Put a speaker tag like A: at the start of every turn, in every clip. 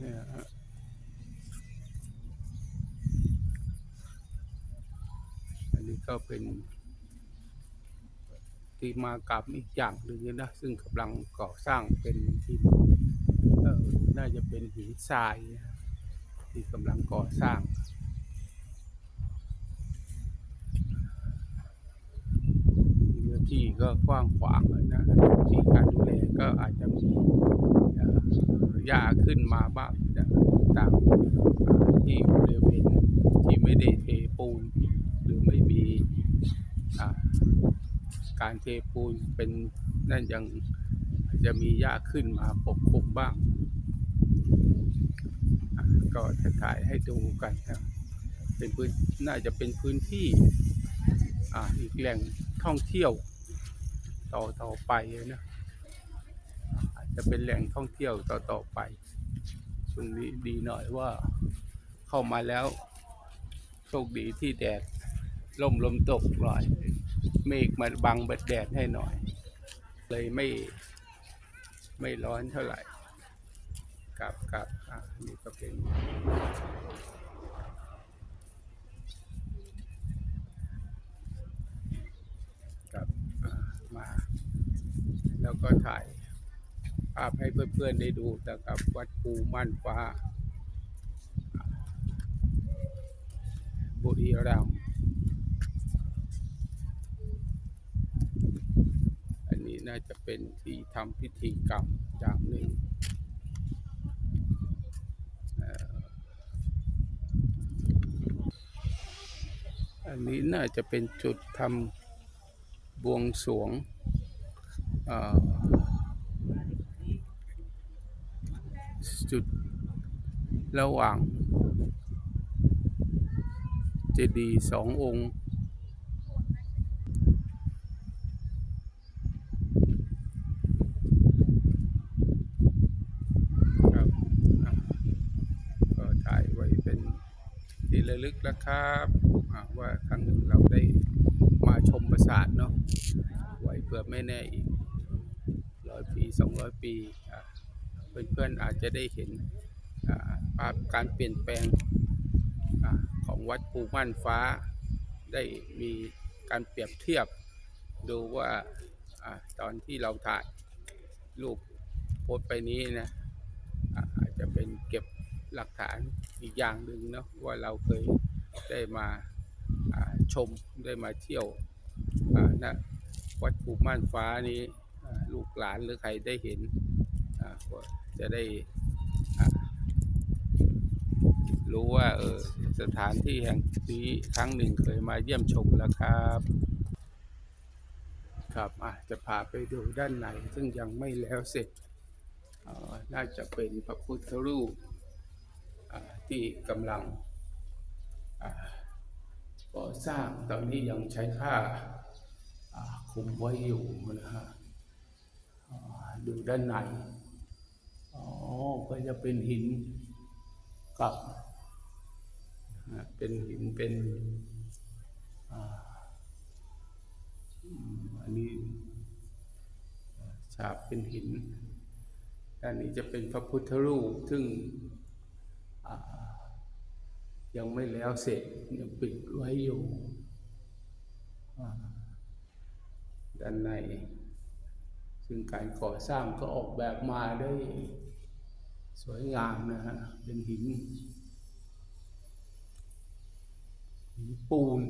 A: เนี่ยอันนี้ก็เป็นที่มากรรมอีกอย่างหนึ่งนะ ซึ่งกำลังก่อสร้างเป็นหินเออน่าจะเป็นหินทรายที่กำลังก่อสร้างเนื้อที่ก็กว้างขวางนะที่การดูแลก็อาจจะมีเอ่อ หญ้าขึ้นมาบ้างตามอ่าที่บริเวณที่ไม่ได้เทปูน หรือไม่มีการเทปูนเป็นนั่นยังจะมีหญ้าขึ้นมาปกคลุมบ้าง ก็จะถ่ายให้ดูกันนะเป็นพื้นน่าจะเป็นพื้นที่ออีกแหล่งท่องเที่ยวต่อต่อไปนะ จะเป็นแหล่งท่องเที่ยวต่อตอไปช่วงนี้ดีหน่อยว่าเข้ามาแล้วโชคดีที่แดดลมลมตกหน่อยเมฆมาบังเบัดแดดให้หน่อย เลยไม่ไม่ร้อนเท่าไหร่กับกับอ่านี่ก็เป็นกับมา แล้วก็ถ่าย ภาพให้เพื่อนๆได้ดูแต่กับ วัดปูม่านฟ้า บุรีรัมย์อันนี้น่าจะเป็นที่ทำพิธีกรรมอย่างหนึ่งอันนี้น่าจะเป็นจุดทำบวงสรวงอ่อ จุดระหว่าง เจดีย์สององค์ ครับก็ถ่ายไว้เป็นที่ระลึกนะครับว่าครั้งหนึ่งเราได้มาชมปราสาทเนาะไว้เพื่อไม่แน่อีกร้อยปีสองร้อยปีอะ เพื่อนๆอาจจะได้เห็นภาพการเปลี่ยนแปลงอของวัดภูม่านฟ้า ได้มีการเปรียบเทียบดูว่าอตอนที่เราถ่ายรูปโพสไปนี้นะอาจจะเป็นเก็บหลักฐานอีกอย่างหนึ่งเนาะว่าเราเคยได้มาชมได้มาเที่ยวอ่าณวัดภูม่านฟ้านี้ลูกหลานหรือใครได้เห็น จะได้รู้ว่าเออสถานที่แห่งนี้ครั้งหนึ่งเคยมาเยี่ยมชมแล้วครับ ครับอะจะพาไปดูด้านในซึ่งยังไม่แล้วเสร็จน่าจะเป็นพระพุทธรูปที่กำลังก่อสร้างตอนนี้ยังใช้ผ้าคุมไว้อยู่นะฮะดูด้านใน อ๋อก็จะเป็นหินกับเป็นหินเป็นอันนี้ฉาบเป็นหินด้านนี้จะเป็นพระพุทธรูปซึ่งยังไม่แล้วเสร็จยังปิดไว้อยู่ด้านใน ซึ่งการก่อสร้างก็ออกแบบมาได้ สวยงามนะฮะ เป็นหินหินปูน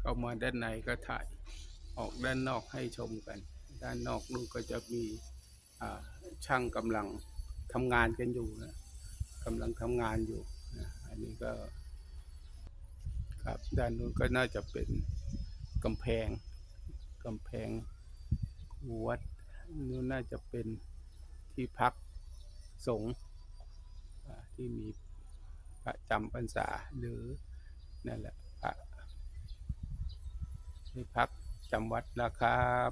A: เข้ามาด้านในก็ถ่ายออกด้านนอกให้ชมกัน ด้านนอกนู่นก็จะมีช่างกำลัง ทำงานกันอยู่นะกำลังทำงานอยู่นะอันนี้ก็ ครับด้านนู้นก็น่าจะเป็นกำแพงกำแพงวัดนู้นน่าจะเป็นที่พักสงฆ์ที่มีพระจำพรรษาหรือนั่นแหละพระที่พักจำวัดนะครับ